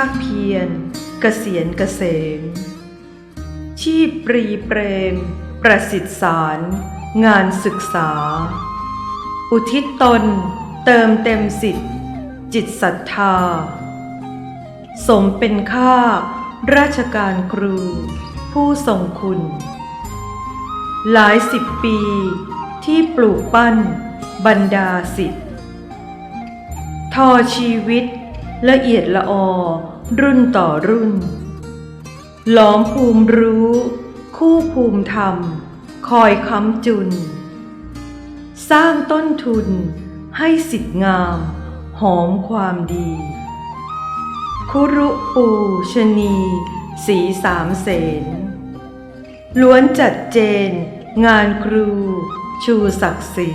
าคเพียรเกษียณเกษม ชีพปรีเปรม ประสิทธิสาร งานศึกษา อุทิศตน เติมเต็มสิทธิจิตศรัทธา สมเป็นข้าราชการครู ผู้ทรงคุณ หลายสิบปีที่ปลูกปั้นบรรดาสิทธิ์ทอชีวิต ละเอียดละออ รุ่นต่อรุ่น หลอมภูมิรู้ คู่ภูมิธรรม คอยค้ำจุน สร้างต้นทุน ให้สิทธิงาม หอมความดี คุรุปูชนีสีสามเสนล้วนจัดเจน งานครู ชูศักดิ์ศรี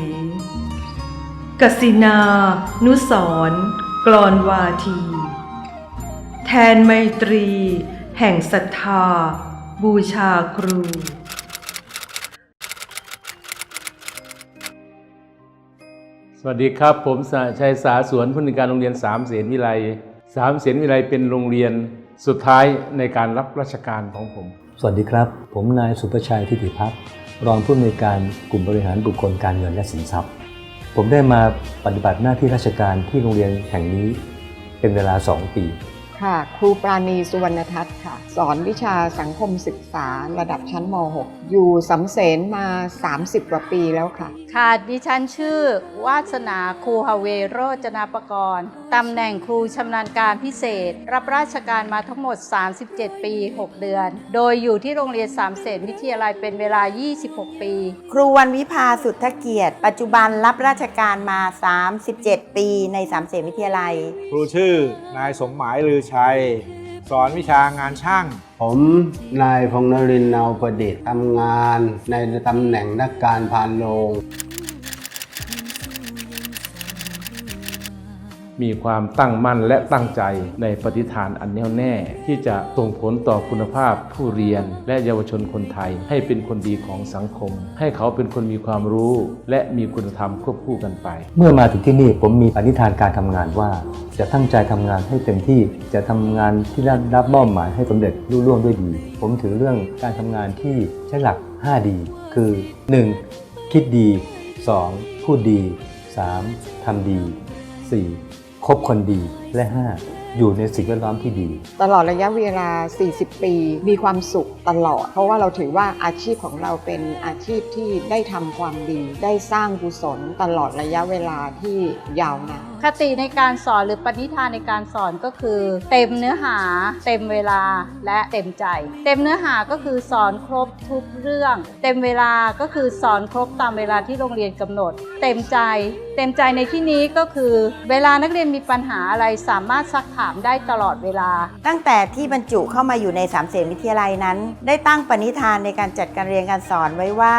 กสินา นุสร กลอนวาที แทนไมตรี แห่งศรัทธา บูชาครูสวัสดีครับ ผมสหชัยสาสวนผู้ในวยการโรงเรียนสามเสนวิไลสามเสนวิไลเป็นโรงเรียนสุดท้ายในการรับราชการของผม สวัสดีครับ ผมนายสุประชัยทิติพัฒน์รองผู้อำนวยการกลุ่มบริหารบุคคลการเงินและสินทรัพย์ ผมได้มาปฏิบัติหน้าที่ราชการที่โรงเรียนแห่งนี้เป็นเวลา 2 ปี ค่ะ ครูปราณีสุวรรณทัศน์ค่ะ สอนวิชาสังคมศึกษาระดับชั้นม .6 อยู่สำเสนมา 30 กว่าปีแล้วค่ะ ค่ะดิฉันชื่อ วาสนาครูฮาเวโรจนาปกรณ์ตำแหน่งครูชำนาญการพิเศษ รับราชการมาทั้งหมด 37 ปี 6 เดือน โดยอยู่ที่โรงเรียนสามเสนวิทยาลัยเป็นเวลา 26 ปี ครูวันวิภาสุทธเกียรติ ปัจจุบันรับราชการมา 37 ปีในสามเสนวิทยาลัย ครูชื่อนายสมหมายลือชัย สอนวิชางานช่าง ผมนายพงนรินทร์เนาประดิษฐ์ทำงานในตำแหน่งนักการพานโรง มีความตั้งมั่นและตั้งใจในปฏิฐานอันแน่วแน่ ที่จะส่งผลต่อคุณภาพผู้เรียนและเยาวชนคนไทย ให้เป็นคนดีของสังคม ให้เขาเป็นคนมีความรู้ และมีคุณธรรมควบคู่กันไป เมื่อมาถึงที่นี่ผมมีปณิธานการทำงานว่า จะตั้งใจทำงานให้เต็มที่จะทำงานที่ได้รับมอบหมายให้สำเร็จรุ่ร่วงด้วยดี ผมถือเรื่องการทำงานที่ใช้หลัก5ดีคือ 1. คิดดี 2. พูดดี 3. ทำดี 4. คบคนดีและ 5. อยู่ในสิ่งแวดล้อมที่ดี ตลอดระยะเวลา 40 ปี มีความสุขตลอด เพราะว่าเราถือว่าอาชีพของเราเป็นอาชีพที่ได้ทำความดี ได้สร้างกุศลตลอดระยะเวลาที่ยาวนานคติในการสอนหรือปณิธานในการสอนก็คือ เต็มเนื้อหา เต็มเวลาและเต็มใจ เต็มเนื้อหาก็คือสอนครบทุกเรื่อง เต็มเวลาก็คือสอนครบตามเวลาที่โรงเรียนกำหนด เต็มใจ เต็มใจในที่นี้ก็คือ เวลานักเรียนมีปัญหาอะไรสามารถซักถามได้ตลอดเวลา ตั้งแต่ที่บรรจุเข้ามาอยู่ในสามเสนวิทยาลัยนั้น ได้ตั้งปณิธานในการจัดการเรียนการสอนไว้ว่า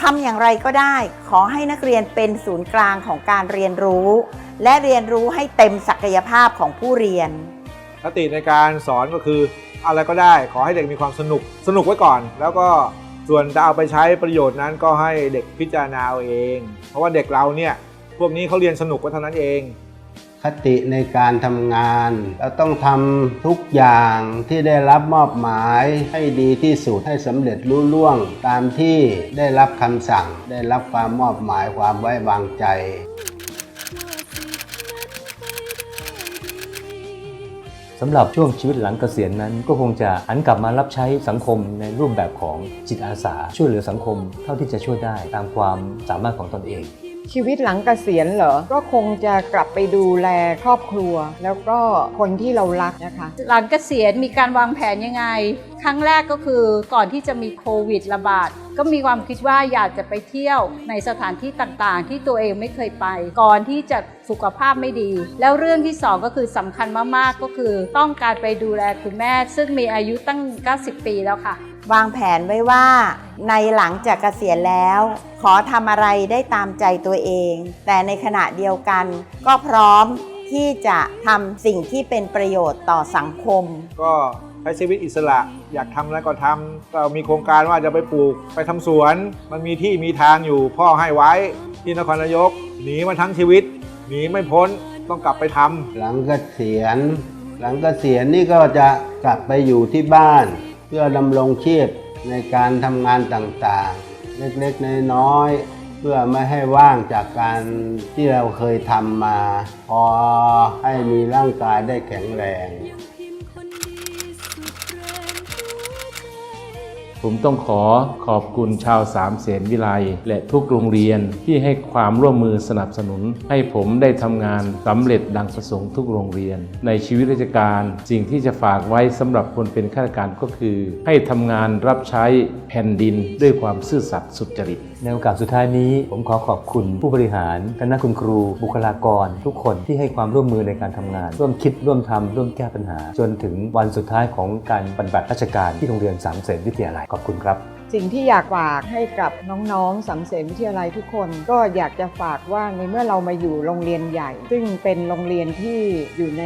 ทำอย่างไรก็ได้ ขอให้นักเรียนเป็นศูนย์กลางของการเรียนรู้ และเรียนรู้ให้เต็มศักยภาพของผู้เรียน คติในการสอนก็คืออะไรก็ได้ขอให้เด็กมีความสนุกสนุกไว้ก่อน แล้วก็ส่วนจะเอาไปใช้ประโยชน์นั้นก็ให้เด็กพิจารณาเอาเอง เพราะว่าเด็กเราเนี่ยพวกนี้เขาเรียนสนุกก็เท่านั้นเอง คติในการทำงาน เราต้องทำทุกอย่างที่ได้รับมอบหมายให้ดีที่สุดให้สำเร็จรุ่ล่วง ตามที่ได้รับคำสั่ง ได้รับความมอบหมายความไว้วางใจ สำหรับช่วงชีวิตหลังเกษียณนั้น ก็คงจะหันกลับมารับใช้สังคมในรูปแบบของจิตอาสา ช่วยเหลือสังคมเท่าที่จะช่วยได้ตามความสามารถของตนเอง ชีวิตหลังเกษียณเหรอ ก็คงจะกลับไปดูแลครอบครัว แล้วก็คนที่เรารักนะคะ หลังเกษียณมีการวางแผนยังไง ครั้งแรกก็คือก่อนที่จะมีโควิดระบาด ก็มีความคิดว่าอยากจะไปเที่ยวในสถานที่ต่างๆ ที่ตัวเองไม่เคยไป ก่อนที่จะสุขภาพไม่ดี แล้วเรื่องที่สองก็คือสำคัญมากๆก็คือ ต้องการไปดูแลคุณแม่ ซึ่งมีอายุตั้ง 90 ปีแล้วค่ะ วางแผนไว้ว่าในหลังจากเกษียณแล้ว ขอทำอะไรได้ตามใจตัวเอง แต่ในขณะเดียวกัน ก็พร้อมที่จะทำสิ่งที่เป็นประโยชน์ต่อสังคม ก็ใช้ชีวิตอิสระอยากทำอะไรก็ทำเรามีโครงการว่าจะไปปลูกไปทำสวน มันมีที่มีทางอยู่พ่อให้ไว้ที่นครนายก หนีมาทั้งชีวิต หนีไม่พ้นต้องกลับไปทำหลังเกษียณหลังเกษียณนี่ก็จะกลับไปอยู่ที่บ้านเพื่อดำรงชีพในการทำงานต่างๆ เล็กๆ น้อยๆ เพื่อไม่ให้ว่างจากการที่เราเคยทำมา พอให้มีร่างกายได้แข็งแรง ผมต้องขอขอบคุณชาวสามเสนวิไลและทุกโรงเรียนที่ให้ความร่วมมือสนับสนุน ให้ผมได้ทำงานสำเร็จดังประสงค์ทุกโรงเรียน ในชีวิตราชการสิ่งที่จะฝากไว้สำหรับคนเป็นข้าราชการก็คือ ให้ทำงานรับใช้แผ่นดินด้วยความซื่อสัตย์สุจริต ในโอกาสสุดท้ายนี้ผมขอขอบคุณผู้บริหารคณะคุณครู บุคลากร ทุกคนที่ให้ความร่วมมือในการทำงาน ร่วมคิดร่วมทำร่วมแก้ปัญหา จนถึงวันสุดท้ายของการปฏิบัติราชการที่โรงเรียนสามเสนวิทยาลัยขอบคุณครับ สิ่งที่อยากฝากให้กับน้องๆสำเสนวิทยาลัยทุกคน ก็อยากจะฝากว่าในเมื่อเรามาอยู่โรงเรียนใหญ่ ซึ่งเป็นโรงเรียนที่อยู่ใน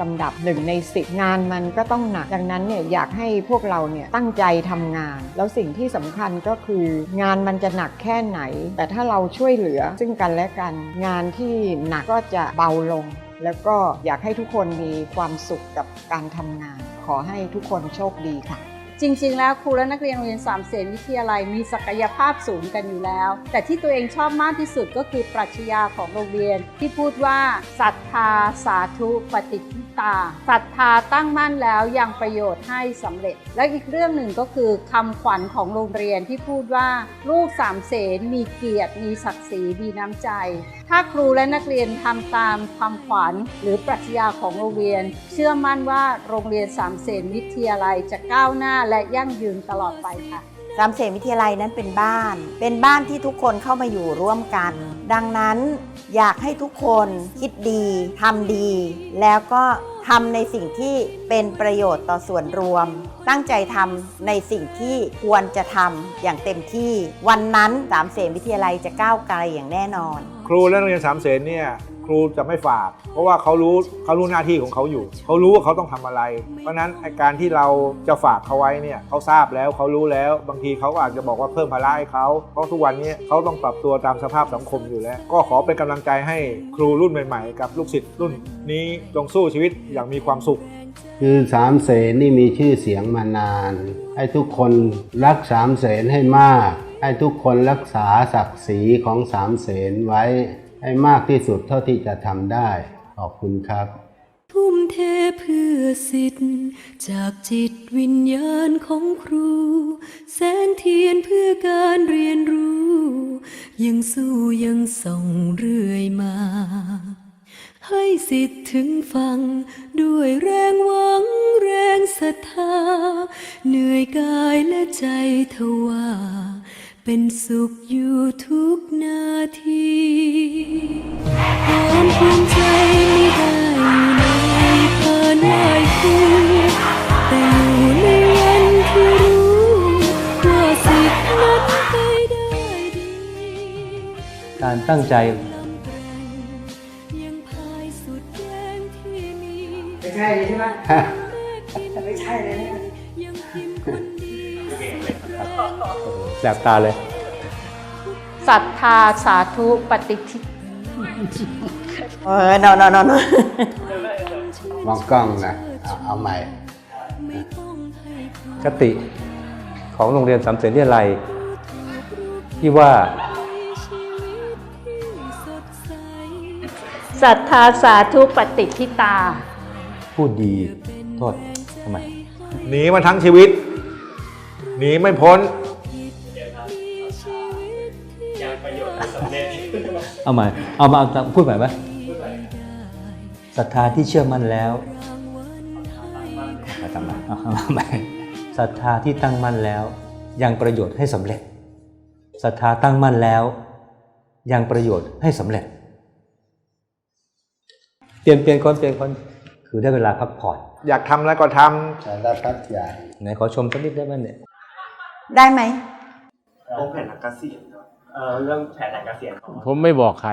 ลำดับหนึ่งในสิบงานมันก็ต้องหนัก ดังนั้นเนี่ยอยากให้พวกเราเนี่ยตั้งใจทำงาน แล้วสิ่งที่สำคัญก็คืองานมันจะหนักแค่ไหน แต่ถ้าเราช่วยเหลือซึ่งกันและกัน งานที่หนักก็จะเบาลง แล้วก็อยากให้ทุกคนมีความสุขกับการทำงาน ขอให้ทุกคนโชคดีค่ะ จริงๆ แล้วครูและนักเรียนโรงเรียนสามเสนวิทยาลัยมีศักยภาพสูงกันอยู่แล้ว แต่ที่ตัวเองชอบมากที่สุดก็คือปรัชญาของโรงเรียน ที่พูดว่าศรัทธาสาธุปฏิทิ ตาศรัทธาตั้งมั่นแล้วยังประโยชน์ให้สำเร็จ และอีกเรื่องหนึ่งก็คือคำขวัญของโรงเรียนที่พูดว่าลูกสามเสนมีเกียรติ มีศักดิ์ศรีมีน้ำใจ ถ้าครูและนักเรียนทำตามคำขวัญหรือปรัชญาของโรงเรียน เชื่อมั่นว่าโรงเรียนสามเสนวิทยาลัยจะก้าวหน้าและยั่งยืนตลอดไปค่ะสามเสนวิทยาลัยนั้นเป็นบ้าน เป็นบ้านที่ทุกคนเข้ามาอยู่ร่วมกัน ดังนั้น อยากให้ทุกคนคิดดีทำดี แล้วก็ทำในสิ่งที่เป็นประโยชน์ต่อส่วนรวม ตั้งใจทำในสิ่งที่ควรจะทำอย่างเต็มที่ วันนั้นสามเสนวิทยาลัยจะก้าวไกลอย่างแน่นอน ครูและนักเรียนสามเสนเนี่ย ครูจะไม่ฝาก เพราะว่าเขารู้เขารู้หน้าที่ของเขาอยู่ เขารู้ว่าเขาต้องทำอะไร เพราะฉะนั้นไอ้การที่เราจะฝากเขาไว้เนี่ยเขาทราบแล้วเขารู้แล้วบางทีเขาก็อาจจะบอกว่าเพิ่มภาระให้เขาเพราะทุกวันนี้เขาต้องปรับตัวตามสภาพสังคมอยู่แล้ว ก็ขอเป็นกำลังใจให้ครูรุ่นใหม่ ๆ กับลูกศิษย์รุ่นนี้จงสู้ชีวิตอย่างมีความสุขคือสามเสนนี่มีชื่อเสียงมานาน ให้ทุกคนรักสามเสนให้มาก ให้ทุกคนรักษาศักดิ์ศรีของสามเสนไว้ ให้มากที่สุดเท่าที่จะทำได้ ขอบคุณครับ ทุ่มเทเพื่อสิทธิ์ จากจิตวิญญาณของครู แสงเทียนเพื่อการเรียนรู้ ยังสู้ยังส่องเรื่อยมา ให้สิทธิ์ถึงฟัง ด้วยแรงหวังแรงศรัทธา เหนื่อยกายและใจทว่า เป็นสุขอยู่ทุกนาทีความภูมิใจไม่ได้อยู่ในพานไหวครูแต่อยู่ในวันที่รู้ว่าสิทธิ์นั้นไปได้ดี การตั้งใจ ยังพายสุดแรงที่มี ไม่ใช่เลยใช่ไหม ไม่ใช่เลยนะ แสบตาเลยศรัทธาสาธุปฏิทิเออ no no no no มองกล้องนะเอาเอาใหม่คติของโรงเรียนสามเสนวิทยาลัยที่ว่าศรัทธาสาธุปฏิทิตา พูดดีโทษทำไมหนีมาทั้งชีวิต หนีไม่พ้น เอาใหม่เอามาเอาพูดใหม่ไหมศรัทธาที่เชื่อมั่นแล้วเอาทำไมเอาเอาใหม่ศรัทธาที่ตั้งมั่นแล้ว ยังประโยชน์ให้สำเร็จศรัทธาตั้งมั่นแล้ว ยังประโยชน์ให้สำเร็จ เปลี่ยนเปลี่ยนคนเปลี่ยนคนคือได้เวลาพักผ่อน อยากทำอะไรก็ทำสารพัดใหญ่ไหนขอชมสักนิดได้ไหมเนี่ย ได้ไหมเรื่องแผนหลังเกษียณครับ เอ่อเรื่องแผนหลังเกษียณของผมไม่บอกใคร